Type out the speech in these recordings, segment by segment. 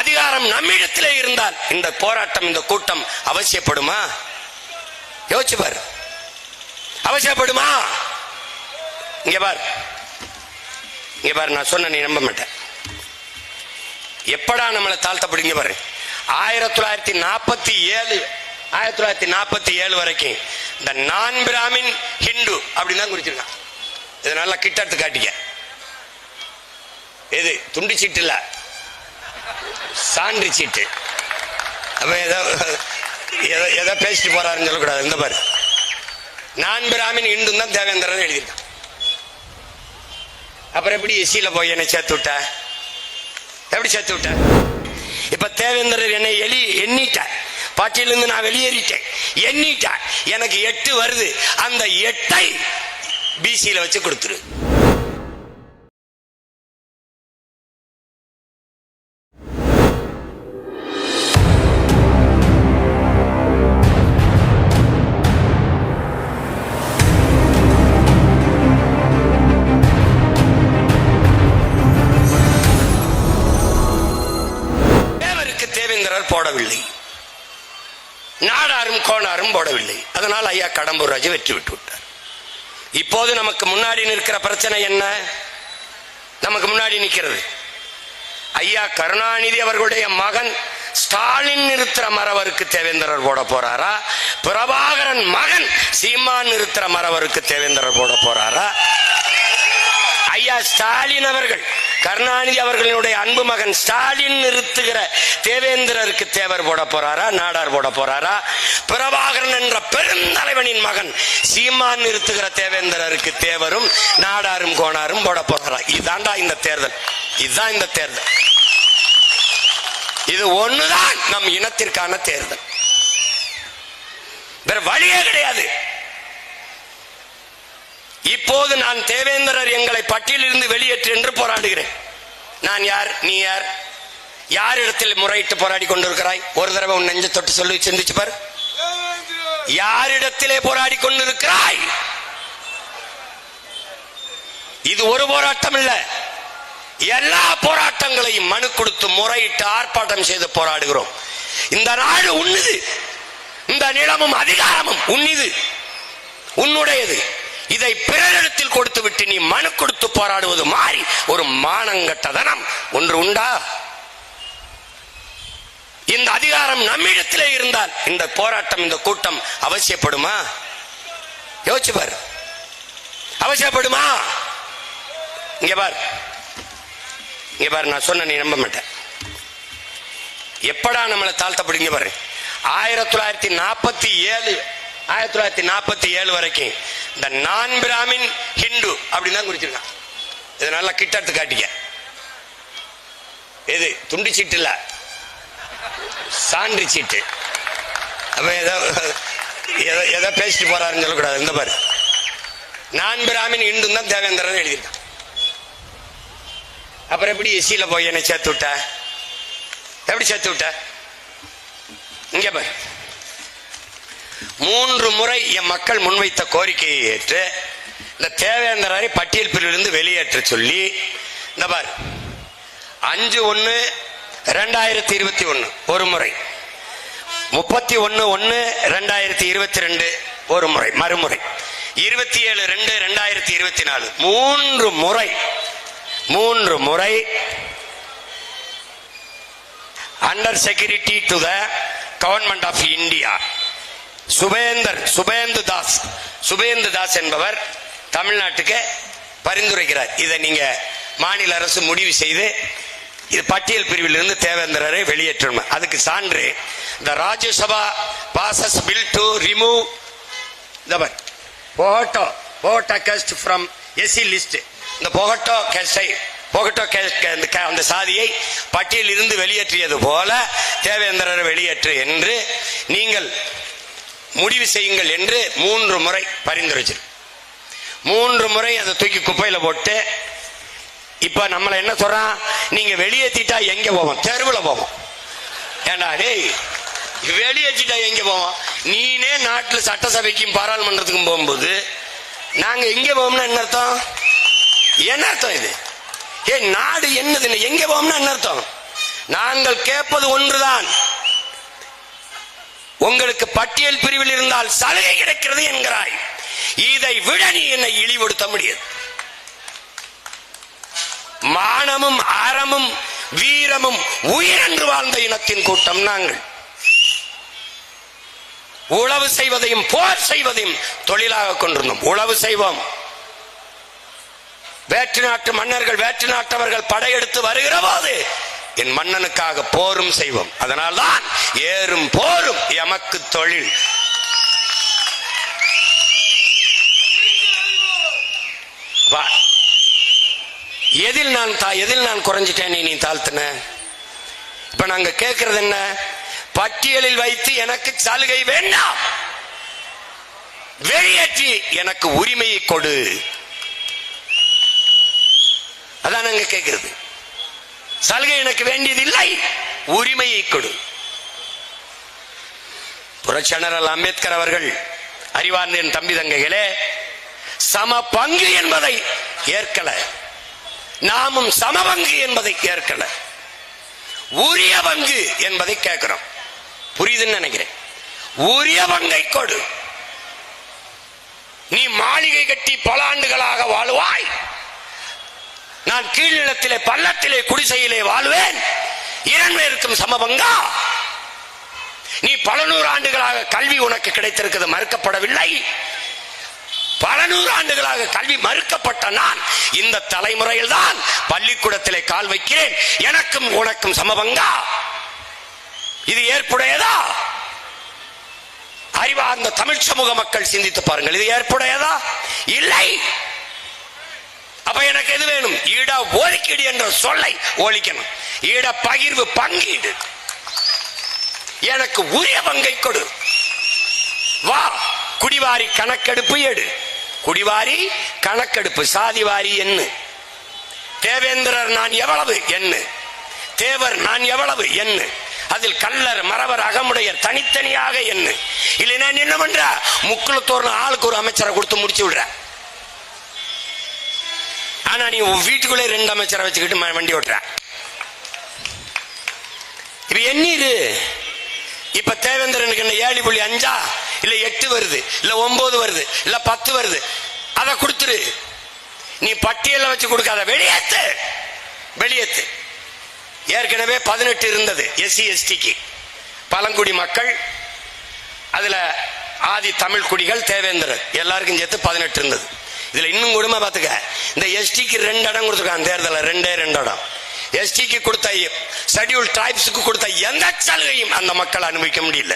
அதிகாரம் நம்மிடத்திலே இருந்தால் இந்த போராட்டம் இந்த கூட்டம் அவசியப்படுமா? யோசிச்சு பாரு. அவசியப்படுமா? இங்க பார். இங்க பாரு நான் சொன்ன நீ நம்ப மாட்டேன் எப்படா நம்மளை தாழ்த்தப்படுங்க பாரு. ஆயிரத்தி தொள்ளாயிரத்தி நாற்பத்தி ஏழு ஆயிரத்தி தொள்ளாயிரத்தி நாற்பத்தி ஏழு வரைக்கும் இந்த நான் பிராமின் ஹிந்து அப்படின்னு தான் குறிச்சிருக்கான். இது நல்லா கிட்ட எடுத்து காட்டிக்க. எது துண்டிச்சிட்டு இல்லை இல்ல. சான்று சீட்டு. அப்ப ஏதோ ஏதோ ஏதோ பேசிட்டு போறாருன்னு சொல்லக்கூடாது. இந்த பாரு. நான் பிராமின் இந்து தான் தேவேந்திரன் எழுதியிருக்கான். அப்புறம் எப்படி எஸ்சியில போய் என்னை சேர்த்து விட்ட? எப்படி சேர்த்து விட்ட? இப்ப தேவேந்திரர் என்னை எலி எண்ணிட்டார். பாட்டியிலிருந்து நான் வெளியேறிட்டேன். எண்ணிட்டார். எனக்கு எட்டு வருது. அந்த எட்டை பிசியில வச்சு கொடுத்துரு. போடவில்லை. நாடாரும் கோணாரும் போடவில்லை. அதனால் ஐயா கடம்பூர் ராஜு வெற்றி விட்டு விட்டார். இப்போது நமக்கு முன்னாடி நிற்கிற பிரச்சனை என்ன? நமக்கு முன்னாடி நிற்கிறது. ஐயா கருணாநிதி அவர்களுடைய மகன் ஸ்டாலின் நிறுத்துற மரவருக்கு தேவேந்திரர் போட போறாரா? பிரபாகரன் மகன் சீமான் நிறுத்துற மரவருக்கு தேவேந்திரர் போட போறாரா? ஐயா ஸ்டாலின் அவர்கள் கருணாநிதி அவர்களுடைய அன்பு மகன் ஸ்டாலின் நிறுத்துகிற தேவேந்திரருக்கு தேவர் போட போறாரா நாடார் போட போறாரா? பிரபாகரன் என்ற பெருந்தலைவனின் மகன் சீமான் நிறுத்துகிற தேவேந்திரருக்கு தேவரும் நாடாரும் கோணாரும் போட போறாரா? இதாண்டா இந்த தேர்தல். இதுதான் இந்த தேர்தல். இது ஒண்ணுதான் நம் இனத்திற்கான தேர்தல். வேற வழியே கிடையாது. இப்போது நான் தேவேந்திரர் எங்களை பட்டியலிருந்து வெளியேற்று என்று போராடுகிறேன். நான் யார்? நீ யார்? யாரிடத்தில் முறையிட்டு போராடி கொண்டிருக்கிறாய்? ஒரு தடவை உன் நெஞ்ச தொட்டு சொல்லி சிந்திச்சு பார். யாரிடத்திலே போராடி கொண்டிருக்கிறாய்? இது ஒரு போராட்டம் இல்ல. எல்லா போராட்டங்களையும் மனு கொடுத்து முறையிட்டு ஆர்ப்பாட்டம் செய்து போராடுகிறோம். இந்த நாடு உன்னுது. இந்த நிலமும் அதிகாரமும் உன்னிது. உன்னுடையது. இதை பிறரிடத்தில் கொடுத்து விட்டு நீ மனு கொடுத்து போராடுவது மாறி ஒரு மானங்கட்டதனம் ஒன்று உண்டா? இந்த அதிகாரம் நம்மிடத்திலே இருந்தால் இந்த போராட்டம் இந்த கூட்டம் அவசியப்படுமா? யோசிச்சு பார். அவசியப்படுமா? இங்க பார். இங்க பார் நான் சொன்ன நீ நம்ப மாட்டேன் எப்படா நம்மளை தாழ்த்தப்படுங்க பாரு? ஆயிரத்தி தொள்ளாயிரத்தி நாற்பத்தி ஏழு ஆயிரத்தி தொள்ளாயிரத்தி நாற்பத்தி ஏழு வரைக்கும் இந்த நான் பிராமின் ஹிந்து அப்படின்னு தான் குறிச்சிருக்கான். இது நல்லா கிட்ட எடுத்து காட்டிக்க. எது? துண்டு சீட்டு இல்ல சான்று சீட்டு. அப்ப ஏதோ ஏதோ ஏதோ பேசிட்டு போறாருன்னு சொல்லக்கூடாது. இந்த பாரு. நான் பிராமின் இந்து தான் தேவேந்திரன் எழுதியிருக்கான். அப்புறம் எப்படி எஸ்சியில போய் என்னை சேர்த்து விட்ட? எப்படி சேர்த்து விட்ட? இங்க பாரு. மூன்று முறை என் மக்கள் முன்வைத்த கோரிக்கையை ஏற்று இந்த தேவேந்திரரை பட்டியல் பிரிவிலிருந்து வெளியேற்ற சொல்லி இந்த பார் அஞ்சு ஒன்று ரெண்டாயிரத்தி இருபத்தி ஒன்று ஒரு முறை. முப்பத்தி ஒன்று ஒன்று ரெண்டாயிரத்தி இருபத்தி ரெண்டு ஒரு முறை மறுமுறை. இருபத்தி ஏழு ரெண்டு ரெண்டாயிரத்தி இருபத்தி நாலு. மூன்று முறை மூன்று முறை under security to the government of India சுபேந்தர் Subhendu Das. Subhendu Das என்பவர் தமிழ்நாட்டுக்கு பரிந்துரைக்கிறார். இதை நீங்க மாநில அரசு முடிவு செய்து இது பட்டியல் பிரிவிலிருந்து தேவேந்திரரை வெளியேற்றணும். அதுக்கு சான்று இந்த Rajya Sabha passes bill to remove தவர் Bhogta Bhogta caste from SC list இந்த போகட்டோ கேஸ்டை போகட்டோ அந்த சாதியை பட்டியலில் இருந்து வெளியேற்றியது போல தேவேந்திரரை வெளியேற்று என்று நீங்கள் முடிவு செய்யுங்கள் என்று மூன்று முறை பரிந்துரைச்சிரு. மூன்று முறை அதை தூக்கி குப்பையில போட்டு இப்ப நம்மள என்ன சொல்றான்? நீங்க வெளியேற்றிட்டா எங்க போவோம்? தெருவில் போவோம். ஏண்டா டேய் வெளியேற்றிட்டா எங்க போவோம்? நீனே நாட்டில் சட்டசபைக்கும் பாராளுமன்றத்துக்கும் போகும்போது நாங்க எங்க போவோம்னா என்ன அர்த்தம்? என்ன அர்த்தம் இது? ஏ நாடு என்னது எங்க போவோம்னா என்ன அர்த்தம்? நாங்கள் கேட்பது ஒன்றுதான். உங்களுக்கு பட்டியல் பிரிவில் இருந்தால் சலுகை கிடைக்கிறது என்கிறாய். இதை விட நீ என்னை இழிவுபடுத்த முடியாது. மானமும் அறமும் வீரமும் உயிரென்று வாழ்ந்த இனத்தின் கூட்டம் நாங்கள். உழவு செய்வதையும் போர் செய்வதையும் தொழிலாக கொண்டிருந்தோம். உழவு செய்வோம். வேற்று நாட்டு மன்னர்கள் வேற்று நாட்டவர்கள் படையெடுத்து வருகிற போது என் மன்னனுக்காக போரும் செய்வோம். அதனால்தான் ஏறும் போரும் எமக்கு தொழில். வா. எதில் நான் தா எதில் நான் குறைஞ்சிட்டேன் நீ தாழ்த்தின? இப்ப நாங்க கேட்கறது என்ன? பட்டியலில் வைத்து எனக்கு சலுகை வேண்டாம். வெளியேற்றி எனக்கு உரிமையை கொடு. அதான் நாங்க கேட்கிறது சலுகை எனக்கு வேண்டியதில்லை. உரிமையை கொடு. புரட்சியாளர் அம்பேத்கர் அவர்கள் அறிவார்ந்த என் தம்பி தங்கைகளே சம பங்கு என்பதை ஏற்கல. நாமும் சம பங்கு என்பதை ஏற்கல. உரிய பங்கு என்பதை கேட்கிறோம். புரியுதுன்னு நினைக்கிறேன். உரிய பங்கை கொடு. நீ மாளிகை கட்டி பல ஆண்டுகளாக வாழ்வாய். நான் கீழ்நிலத்திலே பள்ளத்திலே குடிசையிலே வாழ்வேன். இரண்டு பேருக்கும் சமபங்கா. நீ பல நூறு ஆண்டுகளாக கல்வி உனக்கு கிடைத்திருக்கிறது மறுக்கப்படவில்லை. பல நூறு ஆண்டுகளாக கல்வி மறுக்கப்பட்ட நான் இந்த தலைமுறையில் தான் பள்ளிக்கூடத்திலே கால் வைக்கிறேன். எனக்கும் உனக்கும் சமபங்கா. இது ஏற்புடையதா? அறிவார்ந்த தமிழ் சமூக மக்கள் சிந்தித்து பாருங்கள் இது ஏற்புடையதா? இல்லை. அப்ப எனக்கு எது வேணும்? ஈட ஒதுக்கீடு என்ற சொல்லை ஒழிக்கணும். ஈட பகிர்வு பங்கீடு. எனக்கு உரிய பங்கை கொடு. வா குடிவாரி கணக்கெடுப்பு எடு. குடிவாரி கணக்கெடுப்பு சாதிவாரி என்ன தேவேந்திரர் நான் எவ்வளவு? என்ன தேவர் நான் எவ்வளவு? என்ன அதில் கல்லர் மறவர் அகமுடையர் தனித்தனியாக என்ன இல்லைன்னா நீ என்ன பண்ற? முக்குளத்தோர்னு ஆளுக்கு ஒரு அமைச்சரை கொடுத்து முடிச்சு விடுற. ஆனா நீ உன் வீட்டுக்குள்ளே ரெண்டு அமைச்சரை வச்சுக்கிட்டு வண்டி ஓட்டுற. இப்ப எண்ணீரு. இப்ப தேவேந்திரனுக்கு என்ன ஏழு புள்ளி அஞ்சா? இல்ல எட்டு வருது இல்ல ஒன்பது வருது இல்ல பத்து வருது. அதை கொடுத்துரு. நீ பட்டியல வச்சு கொடுக்காத வெளியேத்து. வெளியேத்து. ஏற்கனவே பதினெட்டு இருந்தது எஸ்சி எஸ்டிக்கு. பழங்குடி மக்கள் அதுல ஆதி தமிழ் குடிகள் தேவேந்திரன் எல்லாருக்கும் சேர்த்து பதினெட்டு இருந்தது. இதுல இன்னும் கொடுமை பாத்துக்க இந்த எஸ்டிக்கு ரெண்டு இடம் கொடுத்துருக்காங்க. தேர்தலில் ரெண்டே ரெண்டு இடம். எஸ்டிக்கு கொடுத்த ஷெட்யூல் டிரைப்ஸுக்கு கொடுத்த எந்த சலுகையும் அந்த மக்கள் அனுபவிக்க முடியல.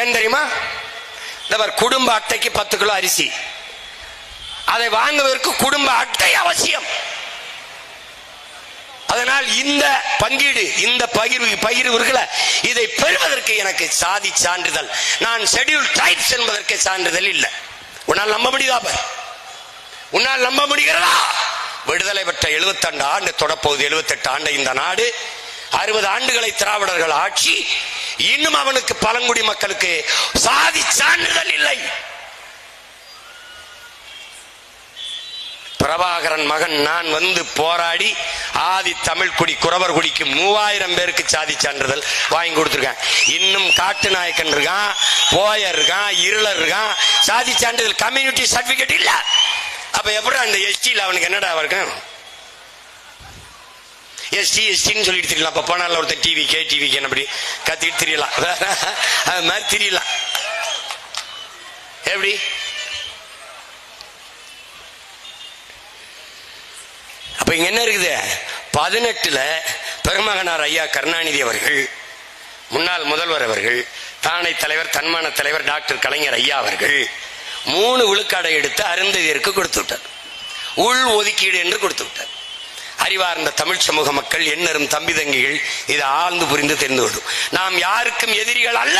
ஏன் தெரியுமா? இந்த குடும்ப அட்டைக்கு பத்து கிலோ அரிசி. அதை வாங்குவதற்கு குடும்ப அட்டை அவசியம். அதனால் இந்த பங்கீடு இந்த பகிர்வு பகிர்வுகளை இதை பெறுவதற்கு எனக்கு சாதி சான்றிதழ். நான் ஷெட்யூல் டைப்ஸ் என்பதற்கு சான்றிதழ் இல்லை. உன்னால் நம்ப முடியுதா உன்னால் நம்ப முடிகிறதா? விடுதலை பெற்ற 72 ஆண்டு தொடப்போகுது. 78 ஆண்டு இந்த நாடு அறுபது ஆண்டுகளை திராவிடர்கள் ஆட்சி இன்னும் அவனுக்கு பழங்குடி மக்களுக்கு சாதி சான்றிதழ் இல்லை. பிரபாகரன் மகன் நான் வந்து போராடி ஆதி தமிழ் குடி குறவர் குடிக்கு மூவாயிரம் பேருக்கு சாதி சான்றிதழ் வாங்கி கொடுத்துருக்கேன். இன்னும் காட்டு நாயக்கன் இருக்கான் போயர் இருக்கான் இருளர் இருக்கான். சாதி சான்றிதழ் கம்யூனிட்டி சர்டிபிகேட் இல்ல. அப்ப எப்படி அந்த எஸ்டியில் அவனுக்கு என்னடா இருக்கும் எஸ்டி எஸ்டின்னு சொல்லிட்டு தெரியலாம். அப்ப போனால ஒருத்தர் டிவி கே டிவி அப்படி கத்திட்டு தெரியலாம். அது மாதிரி தெரியலாம். எப்படி? அப்ப இங்க என்ன இருக்குது? பதினெட்டுல பெருமகனார் ஐயா கருணாநிதி அவர்கள் முன்னாள் முதல்வர் அவர்கள் தானை தலைவர் தன்மான தலைவர் டாக்டர் கலைஞர் ஐயா அவர்கள் மூணு விழுக்காடை எடுத்து அருந்ததியருக்கு கொடுத்து விட்டார். உள் ஒதுக்கீடு என்று கொடுத்து விட்டார். அறிவார்ந்த தமிழ் சமூக மக்கள் எண்ணரும் தம்பி தங்கிகள் இதை ஆழ்ந்து புரிந்து தெரிந்து விடும் நாம் யாருக்கும் எதிரிகள் அல்ல.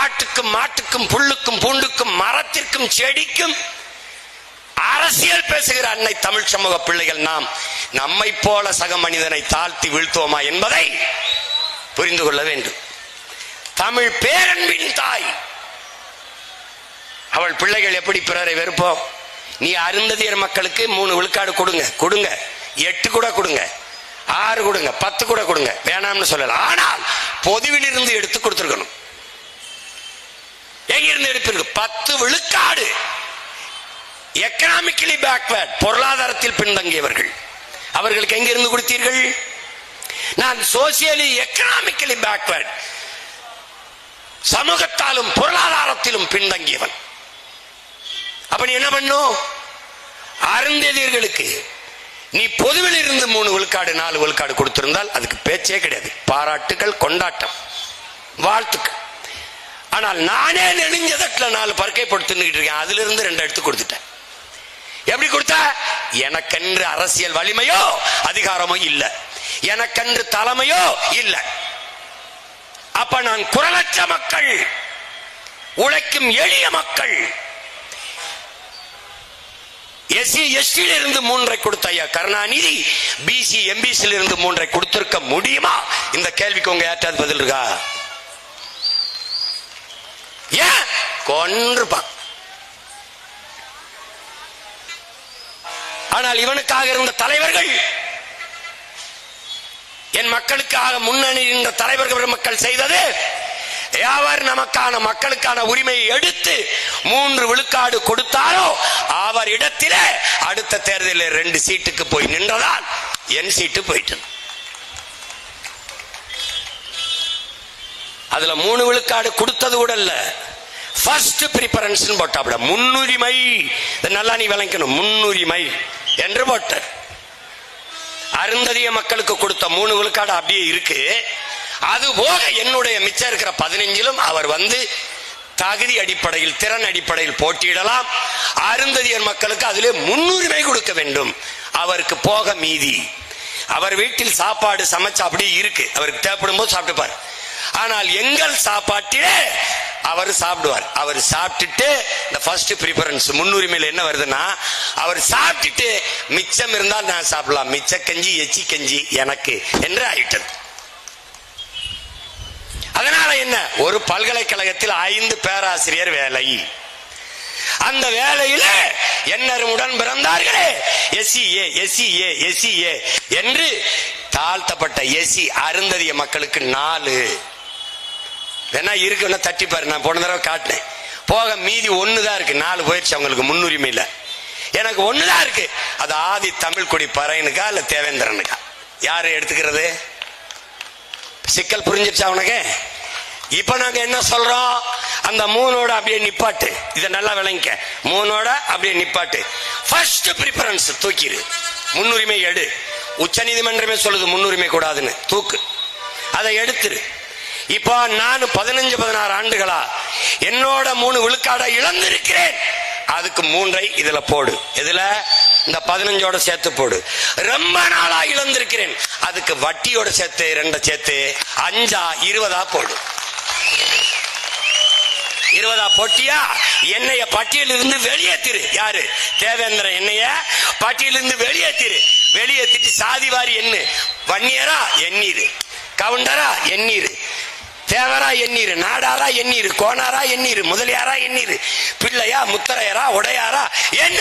ஆட்டுக்கும் மாட்டுக்கும் புல்லுக்கும் பூண்டுக்கும் மரத்திற்கும் செடிக்கும் அரசியல் பேசுகிற அன்னை தமிழ் சமூக பிள்ளைகள் நாம் நம்மை போல சக மனிதனை தாழ்த்தி வீழ்த்துவோமா என்பதை புரிந்து கொள்ள வேண்டும். தமிழ் பேரன்பின் தாய். அவள் பிள்ளைகள் எப்படி பிறரை வெறுப்போம்? நீ அருந்ததியர் மக்களுக்கு மூணு விழுக்காடு கொடுங்க. கொடுங்க. எட்டு கூட கொடுங்க. ஆறு கொடுங்க. பத்து கூட கொடுங்க. வேணாம்னு சொல்லல. ஆனால் பொதுவில் இருந்து எடுத்து கொடுத்துருக்கணும். எங்கிருந்து எடுப்பிருக்கு பத்து விழுக்காடு. எக்கனாமிக்கலி பேக்வேர்ட் பொருளாதாரத்தில் பின்தங்கியவர்கள். அவர்களுக்கு எங்கிருந்து கொடுத்தீர்கள்? நான் சோசியலி எக்கனாமிக்கலி பேக்வேர்ட் சமூகத்தாலும் பொருளாதாரத்திலும் பின்தங்கியவன். அப்ப நீ என்ன பண்ணும் அருந்ததியர்களுக்கு. நீ பொதுவில் இருந்து மூணு விழுக்காடு நாலு விழுக்காடு கொடுத்திருந்தால் அதுக்கு பேச்சே கிடையாது. பாராட்டுகள் கொண்டாட்டம். வாழ்த்துக்கள். ஆனால் நானே நெடுஞ்சதட்டுல நாலு பருக்கை போட்டு இருக்கேன். அதுல இருந்து ரெண்டு எடுத்து கொடுத்துட்டேன். எப்படி கொடுத்தா? எனக்கென்று அரசியல் வலிமையோ அதிகாரமோ இல்ல. எனக்கென்று தலைமையோ இல்ல. அப்ப நான் குரலற்ற மக்கள் உழைக்கும் எளிய மக்கள். எஸ்சி எஸ்டியில் இருந்து மூன்றை கொடுத்த ஐயா கருணாநிதி பிசி எம்பிசியில் இருந்து மூன்றை கொடுத்திருக்க முடியுமா? இந்த கேள்விக்கு உங்க யார்ட்டாவது பதில் இருக்கா? ஏன்? கொன்றுப்பான். ஆனால் இவனுக்காக இருந்த தலைவர்கள் என் மக்களுக்காக முன்னணி நின்ற தலைவர்கள் மக்கள் செய்தது அவர் நமக்கான மக்களுக்கான உரிமையை எடுத்து மூன்று விழுக்காடு கொடுத்தாரோ அவர் இடத்திலே அடுத்த தேர்தலில் ரெண்டு சீட்டுக்கு போய் நின்றதால் என் சீட்டு போயிட்டு அதுல மூணு விழுக்காடு கொடுத்தது கூட இல்ல. ஃபர்ஸ்ட் ப்ரிஃபரன்ஸ் போட்டாப்ல முன்னுரிமை. நல்லா நீ விளங்கணும். முன்னுரிமை. என்று போட்டு அருந்ததிய மக்களுக்கு கொடுத்த மூணு விழுக்காடு அப்படியே இருக்கு. அது போக என்னுடைய மிச்சம் இருக்கிற பதினஞ்சிலும் அவர் வந்து தகுதி அடிப்படையில் திறன் அடிப்படையில் போட்டியிடலாம். அருந்ததியர் மக்களுக்கு அதிலே முன்னுரிமை கொடுக்க வேண்டும். அவருக்கு போக மீதி. அவர் வீட்டில் சாப்பாடு சமைச்சு அப்படியே இருக்கு. அவருக்கு தேவைப்படும் போது சாப்பிட்டுப்பார். ஆனால் எங்கள் சாப்பாட்டிலே அவர் சாப்பிடுவார். அவர் சாப்பிட்டுட்டு இந்த ஃபர்ஸ்ட் ப்ரிஃபரன்ஸ் முன்னுரிமையில் என்ன வருதுன்னா அவர் சாப்பிட்டுட்டு மிச்சம் இருந்தால் நான் சாப்பிடலாம். மிச்ச கஞ்சி எச்சி கஞ்சி எனக்கு என்று ஆயிட்டது. அதனால என்ன? ஒரு பல்கலைக்கழகத்தில் ஐந்து பேராசிரியர் வேலை. அந்த வேலையில என்னருமுடன் பிறந்தார்களே. SC A SC A SC A என்று தாழ்த்தப்பட்ட எஸ்சி அருந்ததிய மக்களுக்கு நாலு. வேணா இருக்குன்னா தட்டி பாரு. நான் போன தடவை காட்டினேன். போக மீதி ஒன்று தான் இருக்கு. நாலு போயிடுச்சு அவங்களுக்கு முன்னுரிமை இல்லை. எனக்கு ஒண்ணுதான் இருக்கு. அது ஆதி தமிழ் குடி பறையனுக்கா இல்லை தேவேந்திரனுக்கா? யார் எடுத்துக்கிறது? சிக்கல் புரிஞ்சிருச்சா உனக்கு? இப்போ நாங்கள் என்ன சொல்கிறோம் அந்த மூணோட அப்படியே நிப்பாட்டு. இதை நல்லா விளங்கிக்க. மூணோட அப்படியே நிப்பாட்டு. ஃபர்ஸ்ட் ப்ரிஃபரன்ஸ் தூக்கிடு. முன்னுரிமை எடு. உச்ச நீதிமன்றமே சொல்லுது முன்னுரிமை கூடாதுன்னு. தூக்கு. அதை எடுத்துரு. இப்போ நான் பதினஞ்சு பதினாறு ஆண்டுகளா என்னோட மூணு விழுக்காட இழந்திருக்கிறேன். அதுக்கு மூன்றை இதுல போடு. இதுல இந்த பதினஞ்சோட சேர்த்து போடு. ரொம்ப நாளா இழந்திருக்கிறேன். அதுக்கு வட்டியோட சேர்த்து ரெண்ட சேர்த்து அஞ்சா இருபதா போடு. இருபதா போட்டியா? என்னைய பட்டியலிருந்து வெளியேத்திரு யாரு? தேவேந்திர என்னைய பட்டியலிருந்து வெளியேத்திரு வெளியேத்திட்டு சாதிவாரி என்ன? வன்னியரா? எண்ணீரு. கவுண்டரா? எண்ணீரு. தேவரா எண்ணீர் நாடாரா எண்ணீர் கோனாரா எண்ணீர் முதலியாரா எண்ணீர் பிள்ளையா முத்தரையரா உடையாரா என்ன?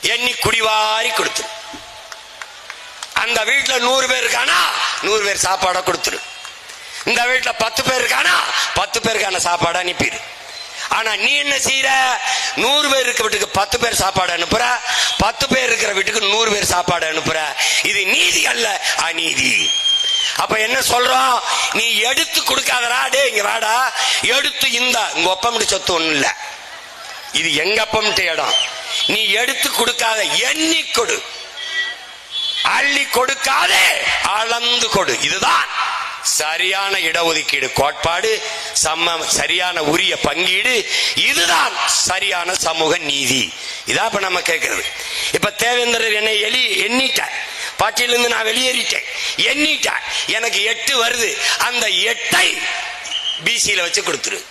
எண்ணி குடிவாரி கொடுத்துரு. அந்த வீட்டில் நூறு பேர் இருக்கானா? நூறு பேர் சாப்பாடை கொடுத்துரு. இந்த வீட்டில் பத்து பேர் இருக்கானா? பத்து பேருக்கான சாப்பாடை அனுப்பிடு ஆனா நீ என்ன செய்யற நூறு பேர் இருக்க வீட்டுக்கு பத்து பேர் சாப்பாடு அனுப்புற. பத்து பேர் இருக்கிற வீட்டுக்கு நூறு பேர் சாப்பாடு அனுப்புற. இது நீதி அல்ல அநீதி. அப்ப என்ன சொல்றோம்? நீ எடுத்து கொடுக்காதடா டே இங்க வாடா. எடுத்து இந்த. உங்க ஒப்பமிட்டு சொத்து ஒண்ணு இல்ல. இது எங்க அப்பமிட்ட இடம்? நீ எடுத்து கொடுக்காத எண்ணி கொடு. அள்ளி கொடுக்காதே அளந்து கொடு. இதுதான் சரியான இடஒதுக்கீடு கோட்பாடு சம சரியான உரிய பங்கீடு. இதுதான் சரியான சமூக நீதி. இதான் இப்ப நம்ம கேட்கிறது இப்ப தேவேந்திரர் என்னை எலி எண்ணிட்டார். பாட்டியிலிருந்து நான் வெளியேறிட்டேன். எண்ணிட்டேன் எனக்கு எட்டு வருது. அந்த எட்டை பிசியில வச்சு கொடுத்துரு.